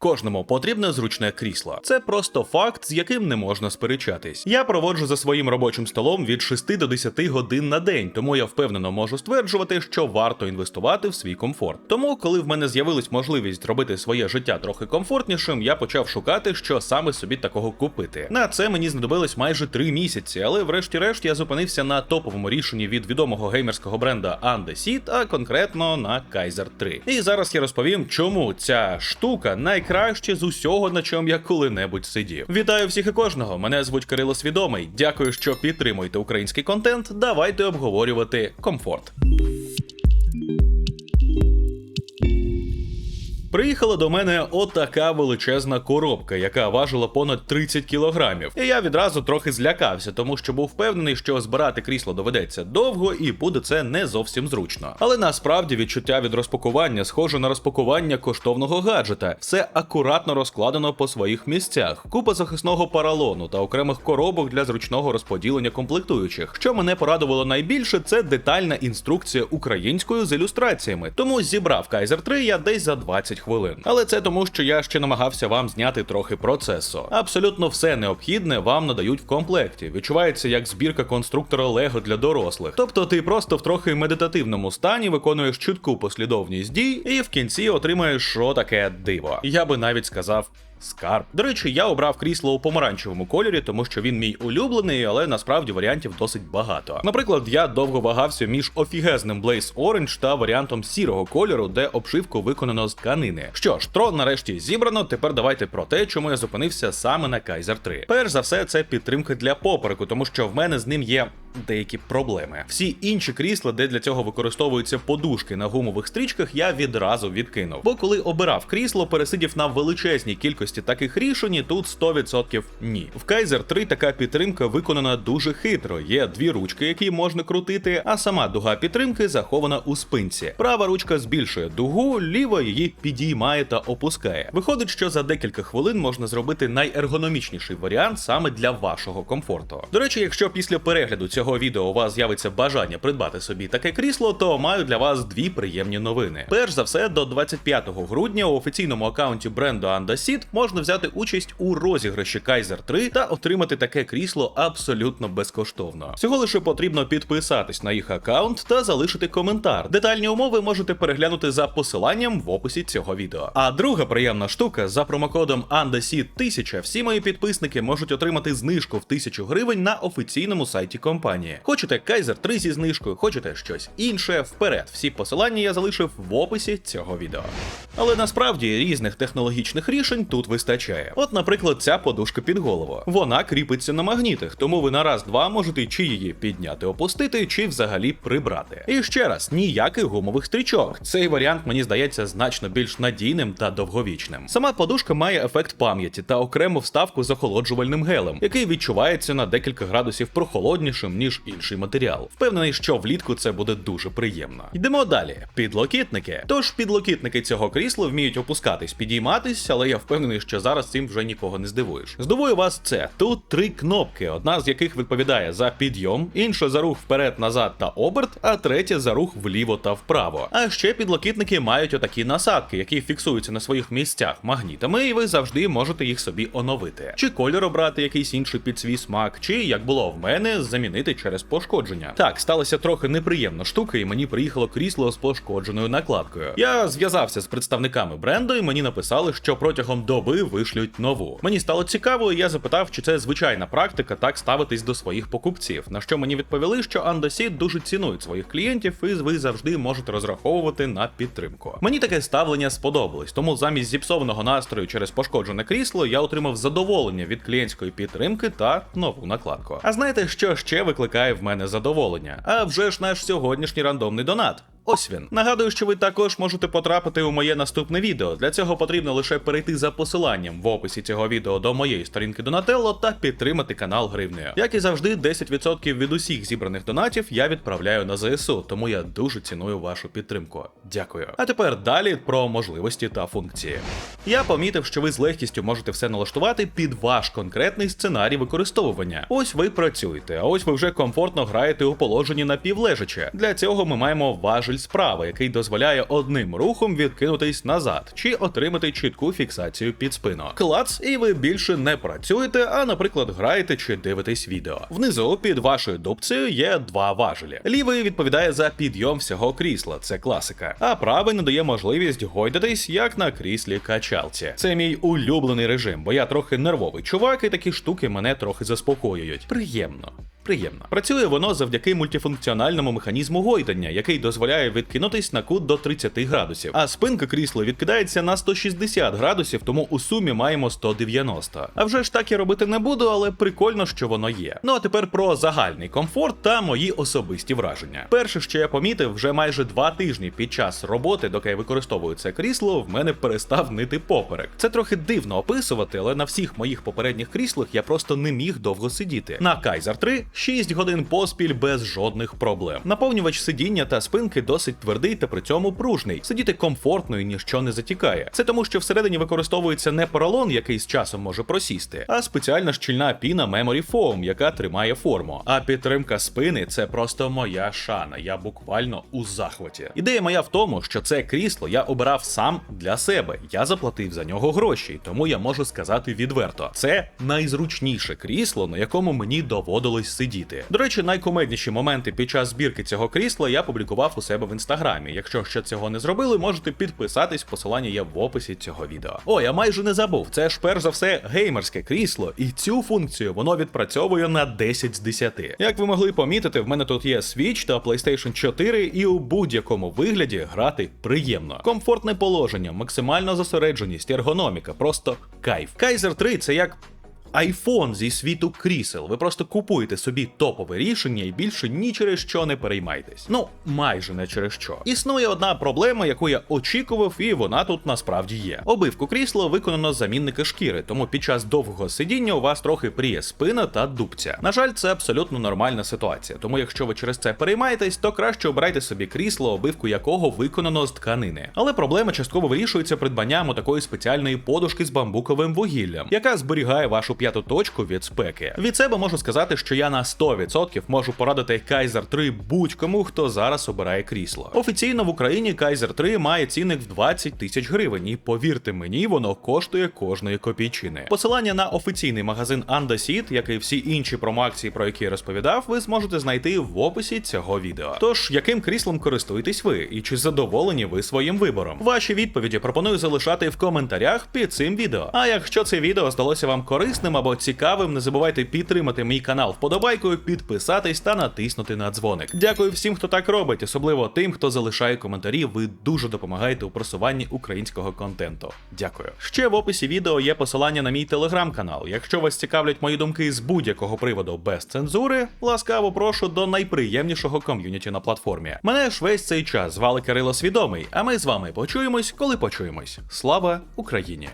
Кожному потрібне зручне крісло. Це просто факт, з яким не можна сперечатись. Я проводжу за своїм робочим столом від 6 до 10 годин на день, тому я впевнено можу стверджувати, що варто інвестувати в свій комфорт. Тому, коли в мене з'явилась можливість зробити своє життя трохи комфортнішим, я почав шукати, що саме собі такого купити. На це мені знадобилось майже 3 місяці, але врешті-решт я зупинився на топовому рішенні від відомого геймерського бренда Andesit, а конкретно на Kaiser 3. І зараз я розповім, чому ця штука найкраще з усього, на чому я коли-небудь сидів. Вітаю всіх і кожного. Мене звуть Кирило Свідомий. Дякую, що підтримуєте український контент. Давайте обговорювати комфорт. Приїхала до мене отака величезна коробка, яка важила понад 30 кілограмів. І я відразу трохи злякався, тому що був впевнений, що збирати крісло доведеться довго і буде це не зовсім зручно. Але насправді відчуття від розпакування схоже на розпакування коштовного гаджета. Все акуратно розкладено по своїх місцях, купа захисного паралону та окремих коробок для зручного розподілення комплектуючих. Що мене порадувало найбільше, це детальна інструкція українською з ілюстраціями. Тому зібрав Kaiser 3 я десь за 20 хвилин. Але це тому, що я ще намагався вам зняти трохи процесу. Абсолютно все необхідне вам надають в комплекті. Відчувається як збірка конструктора Лего для дорослих. Тобто ти просто в трохи медитативному стані виконуєш чітку послідовність дій, і в кінці отримаєш що таке диво. Я би навіть сказав. Скарб. До речі, я обрав крісло у помаранчевому кольорі, тому що він мій улюблений, але насправді варіантів досить багато. Наприклад, я довго вагався між офігезним Blaze Orange та варіантом сірого кольору, де обшивку виконано з тканини. Що ж, трон нарешті зібрано. Тепер давайте про те, чому я зупинився саме на Kaiser 3. Перш за все, це підтримка для попереку, тому що в мене з ним є. Деякі проблеми. Всі інші крісла, де для цього використовуються подушки на гумових стрічках, я відразу відкинув. Бо коли обирав крісло, пересидів на величезній кількості таких рішень, тут 100% ні. В Kaiser 3 така підтримка виконана дуже хитро. Є дві ручки, які можна крутити, а сама дуга підтримки захована у спинці. Права ручка збільшує дугу, ліва її підіймає та опускає. Виходить, що за декілька хвилин можна зробити найергономічніший варіант саме для вашого комфорту. До речі, якщо після перегляду цього відео у вас з'явиться бажання придбати собі таке крісло, то маю для вас дві приємні новини. Перш за все, до 25 грудня у офіційному аккаунті бренду Andasit можна взяти участь у розіграші Kaiser 3 та отримати таке крісло абсолютно безкоштовно. Всього лише потрібно підписатись на їх аккаунт та залишити коментар. Детальні умови можете переглянути за посиланням в описі цього відео. А друга приємна штука за промокодом ANDASIT 1000 всі мої підписники можуть отримати знижку в 1000 гривень на офіційному сайті компанії. Хочете Kaiser 3 зі знижкою, хочете щось інше, вперед. Всі посилання я залишив в описі цього відео. Але насправді різних технологічних рішень тут вистачає. От, наприклад, ця подушка під голову. Вона кріпиться на магнітах, тому ви на раз-два можете чи її підняти, опустити, чи взагалі прибрати. І ще раз, ніяких гумових стрічок. Цей варіант мені здається значно більш надійним та довговічним. Сама подушка має ефект пам'яті та окрему вставку з охолоджувальним гелем, який відчувається на декілька градусів прохолоднішим, ніж інший матеріал. Впевнений, що влітку це буде дуже приємно. Йдемо далі. Підлокітники. Тож підлокітники цього крісла вміють опускатись, підійматись, але я впевнений, що зараз цим вже нікого не здивуєш. Здивує вас це. Тут три кнопки, одна з яких відповідає за підйом, інша за рух вперед-назад та оберт, а третя за рух вліво та вправо. А ще підлокітники мають отакі насадки, які фіксуються на своїх місцях магнітами, і ви завжди можете їх собі оновити. Чи кольор обрати якийсь інший під свій смак, чи як було в мене, замінити через пошкодження. Так, сталася трохи неприємна штука, і мені приїхало крісло з пошкодженою накладкою. Я зв'язався з представниками бренду, і мені написали, що протягом доби вишлють нову. Мені стало цікаво, і я запитав, чи це звичайна практика так ставитись до своїх покупців. На що мені відповіли, що Andasit дуже цінують своїх клієнтів, і ви завжди можете розраховувати на підтримку. Мені таке ставлення сподобалось, тому замість зіпсованого настрою через пошкоджене крісло я отримав задоволення від клієнтської підтримки та нову накладку. А знаєте, що ще викликає в мене задоволення? А вже ж наш сьогоднішній рандомний донат. Ось він. Нагадую, що ви також можете потрапити у моє наступне відео. Для цього потрібно лише перейти за посиланням в описі цього відео до моєї сторінки Донателло та підтримати канал гривнею. Як і завжди, 10% від усіх зібраних донатів я відправляю на ЗСУ, тому я дуже ціную вашу підтримку. Дякую. А тепер далі про можливості та функції. Я помітив, що ви з легкістю можете все налаштувати під ваш конкретний сценарій використовування. Ось ви працюєте, а ось ви вже комфортно граєте у положенні напівлежаче. Для цього ми маємо важель справа, який дозволяє одним рухом відкинутись назад чи отримати чітку фіксацію під спину. Клац, і ви більше не працюєте, а, наприклад, граєте чи дивитесь відео. Внизу під вашою дубцею є два важелі. Лівий відповідає за підйом всього крісла, це класика. А правий надає можливість гойдатись як на кріслі качалці. Це мій улюблений режим, бо я трохи нервовий чувак, і такі штуки мене трохи заспокоюють. Приємно. Приємно. Працює воно завдяки мультифункціональному механізму гойдання, який дозволяє відкинутись на кут до 30 градусів. А спинка крісла відкидається на 160 градусів, тому у сумі маємо 190. А вже ж так я робити не буду, але прикольно, що воно є. Ну а тепер про загальний комфорт та мої особисті враження. Перше, що я помітив, вже майже два тижні під час роботи, доки я використовую це крісло, в мене перестав нити поперек. Це трохи дивно описувати, але на всіх моїх попередніх кріслах я просто не міг довго сидіти. На Kaiser 3 6 годин поспіль без жодних проблем. Наповнювач сидіння та спинки досить твердий та при цьому пружний. Сидіти комфортно і ніщо не затікає. Це тому, що всередині використовується не поролон, який з часом може просісти, а спеціальна щільна піна Memory Foam, яка тримає форму. А підтримка спини це просто моя шана. Я буквально у захваті. Ідея моя в тому, що це крісло я обирав сам для себе. Я заплатив за нього гроші, тому я можу сказати відверто: це найзручніше крісло, на якому мені доводилось сидіти. До речі, найкомедніші моменти під час збірки цього крісла я публікував у себе в інстаграмі. Якщо ще цього не зробили, можете підписатись. Посилання є в описі цього відео. О, я майже не забув. Це ж перш за все геймерське крісло, і цю функцію воно відпрацьовує на 10 з 10. Як ви могли помітити, в мене тут є Switch та PlayStation 4, і у будь-якому вигляді грати приємно. Комфортне положення, максимальна зосередженість, ергономіка, просто кайф. Kaiser 3 це як айфон зі світу крісел. Ви просто купуєте собі топове рішення і більше ні через що не переймайтесь. Ну, майже не через що. Існує одна проблема, яку я очікував, і вона тут насправді є. Обивку крісла виконано з замінника шкіри, тому під час довгого сидіння у вас трохи пріє спина та дубця. На жаль, це абсолютно нормальна ситуація. Тому, якщо ви через це переймаєтесь, то краще обирайте собі крісло, обивку якого виконано з тканини. Але проблема частково вирішується придбанням такої спеціальної подушки з бамбуковим вугіллям, яка зберігає вашу п'яту точку від спеки. Від себе можу сказати, що я на 100% можу порадити Kaiser 3 будь-кому, хто зараз обирає крісло. Офіційно в Україні Kaiser 3 має цінник в 20 тисяч гривень, і повірте мені, воно коштує кожної копійчини. Посилання на офіційний магазин Andasit, як і всі інші промоакції, про які я розповідав, ви зможете знайти в описі цього відео. Тож, яким кріслом користуєтесь ви, і чи задоволені ви своїм вибором? Ваші відповіді пропоную залишати в коментарях під цим відео. А якщо це відео здалося вам корисним або цікавим, не забувайте підтримати мій канал вподобайкою, підписатись та натиснути на дзвоник. Дякую всім, хто так робить, особливо тим, хто залишає коментарі. Ви дуже допомагаєте у просуванні українського контенту. Дякую. Ще в описі відео є посилання на мій телеграм-канал. Якщо вас цікавлять мої думки з будь-якого приводу без цензури, ласкаво прошу до найприємнішого ком'юніті на платформі. Мене ж весь цей час звали Кирило Свідомий, а ми з вами почуємось, коли почуємось. Слава Україні!